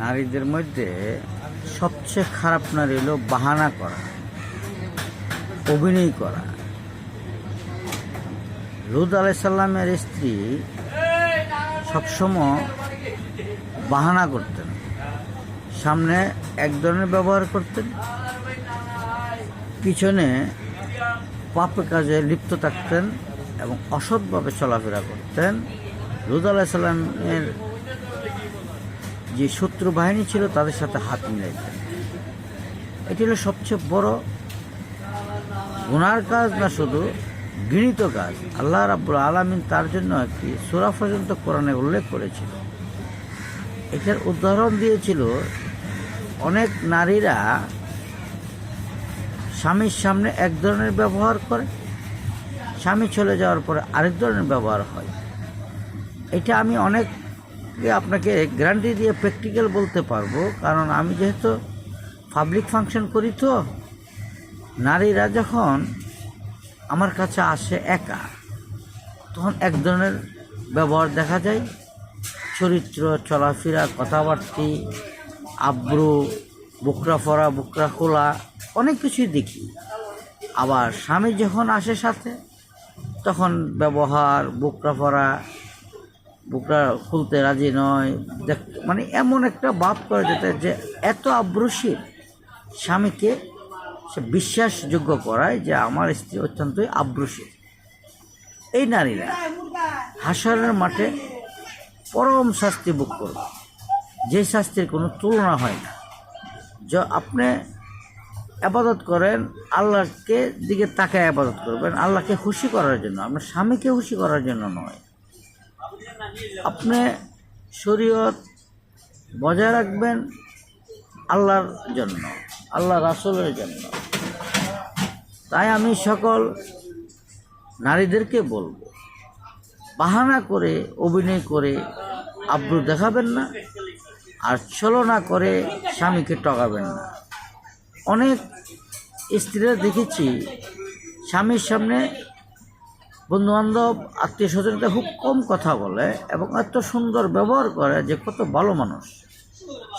নারীদের মধ্যে সবচেয়ে খারাপ নারী হলো বাহানা করা, অভিনয় করা। লুদ আলাইসাল্লামের স্ত্রী সবসময় বাহানা করতেন, সামনে এক ধরনের ব্যবহার করতেন, পিছনে পাপে কাজে লিপ্ত থাকতেন এবং অসৎভাবে চলাফেরা করতেন। লুদ আলাইসাল্লামের যে শত্রু বাহিনী ছিল তাদের সাথে হাত মিলাইতেন এটি হলো সবচেয়ে বড় গুনার কাজ না শুধু গৃহীত কাজ। আল্লাহ রাব্বুল আলমিন তার জন্য একটি সুরা পর্যন্ত কোরআনে উল্লেখ করেছিল এটার উদাহরণ দিয়েছিল অনেক নারীরা স্বামীর সামনে এক ধরনের ব্যবহার করে, স্বামী চলে যাওয়ার পরে আরেক ধরনের ব্যবহার হয়। এটা আমি অনেক আপনাকে গ্যারান্টি দিয়ে প্র্যাকটিক্যাল বলতে পারব, কারণ আমি যেহেতু পাবলিক ফাংশন করি তো, নারীরা যখন আমার কাছে আসে একা, তখন এক ধরনের ব্যবহার দেখা যায়। চরিত্র, চলাফেরা, কথাবার্তি, আব্রু, বুকরা ফরা, বুকরা খোলা, অনেক কিছুই দেখি। আবার স্বামী যখন আসে সাথে, তখন ব্যবহার, বুকরা ফরা বুকরা খুলতে রাজি নয়। দেখ মানে এমন একটা ভাব করে যেতে যে এত আব্রুশীল স্বামীকে সে বিশ্বাসযোগ্য করায় যে আমার স্ত্রী অত্যন্তই আব্রুশীল এই নারীরা হাসরের মাঠে পরম শাস্তি ভোগ করবে। যে শাস্তির কোনো তুলনা হয় না। যে আপনি আবাদত করেন, আল্লাহকে দিকে তাকায় আবাদত করবেন, আল্লাহকে খুশি করার জন্য, আপনার স্বামীকে খুশি করার জন্য নয়। আপনি শরীয়ত বজায় রাখবেন আল্লাহর জন্য আল্লাহ রাসুলের জন্য। তাই আমি সকল নারীদেরকে বলব, বাহানা করে, অভিনয় করে আব্রু দেখাবেন না আর ছলনা করে স্বামীকে টকাবেন না। অনেক স্ত্রীরা দেখেছি স্বামীর সামনে বন্ধুবান্ধব আত্মীয় স্বজনকে খুব কম কথা বলে এবং এত সুন্দর ব্যবহার করে যে কত ভালো মানুষ।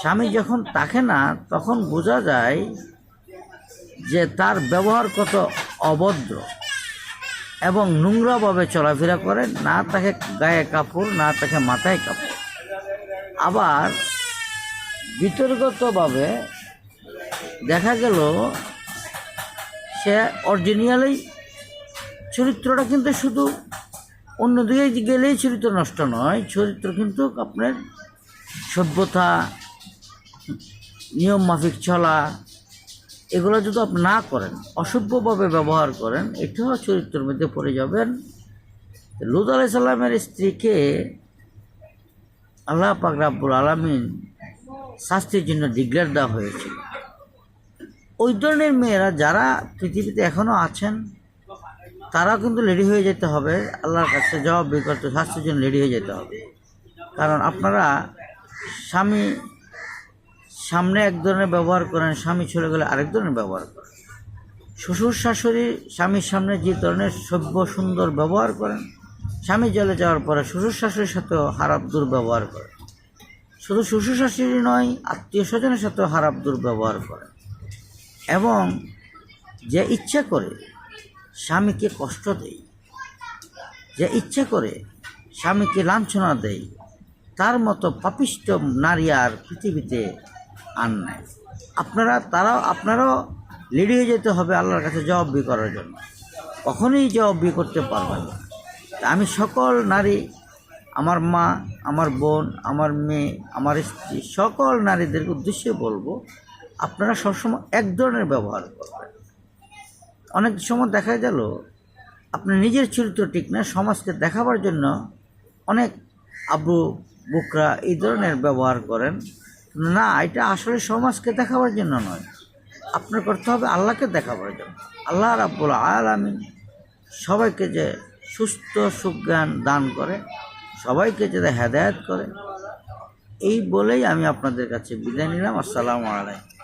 স্বামী যখন তাকে না, তখন বোঝা যায় যে তার ব্যবহার কত অভদ্র এবং নোংরাভাবে চলাফেরা করে, না তাকে গায়ে কাপড়, না তাকে মাথায় কাপড়। আবার বিতর্কতভাবে দেখা গেল, সে অরিজিনালেই চরিত্রটা কিন্তু শুধু অন্যদিকে গেলেই চরিত্র নষ্ট নয়, চরিত্র কিন্তু আপনার সভ্যতা, নিয়ম মাফিক চলা, এগুলো যদি আপনি না করেন, অসভ্যভাবে ব্যবহার করেন এটাও চরিত্রের মধ্যে পড়ে যাবেন। লুদ আলাইসাল্লামের স্ত্রীকে আল্লাহ পাক রাব্বুল আলমিন শাস্তির জন্য ডিক্লেয়ার দেওয়া হয়েছিল। ওই ধরনের মেয়েরা যারা পৃথিবীতে এখনও আছেন তারাও কিন্তু রেডি হয়ে যেতে হবে, আল্লাহর কাছে জবাব বিকল্প স্বাস্থ্যের জন্য রেডি হয়ে যেতে হবে। কারণ আপনারা স্বামী সামনে এক ধরনের ব্যবহার করেন, স্বামী চলে গেলে আরেক ধরনের ব্যবহার করেন। শ্বশুর শাশুড়ি স্বামীর সামনে যে ধরনের সভ্য সুন্দর ব্যবহার করেন, স্বামী চলে যাওয়ার পরে শ্বশুর শাশুড়ির সাথেও হারাপ দুর্ব্যবহার করেন। শুধু শ্বশুর শাশুড়ি নয়, আত্মীয় স্বজনের সাথেও হারাপ দুর্ব্যবহার করেন। এবং যে ইচ্ছা করে স্বামীকে কষ্ট দেয় যে ইচ্ছে করে স্বামীকে লাঞ্ছনা দেয় তার মতো পাপিষ্ট নারী আর পৃথিবীতে আর নাই। আপনারা, তারাও, আপনারাও লেডি হয়ে যেতে হবে আল্লাহর কাছে জবাববি করার জন্য। কখনোই জবাববি করতে পারবেন না। আমি সকল নারী, আমার মা, আমার বোন, আমার মেয়ে, আমার স্ত্রী, সকল নারীদের উদ্দেশ্যে বলব, আপনারা সবসময় এক ধরনের ব্যবহার করবেন। অনেক সময় দেখা গেল আপনি নিজের চরিত্র ঠিক না, সমাজকে দেখাবার জন্য অনেক আব্রু বুকরা এই ধরনের ব্যবহার করেন। না, এটা আসলে সমাজকে দেখাবার জন্য নয়। আপনার করতে হবে আল্লাহকে দেখাবার জন্য। আল্লাহ রাব্বুল আলামিন সবাইকে যে সুস্থ, সুজ্ঞান দান করে, সবাইকে যাতে হেদায়ত করে, এই বলেই আমি আপনাদের কাছে বিদায় নিলাম। আসসালামু আলাইকুম।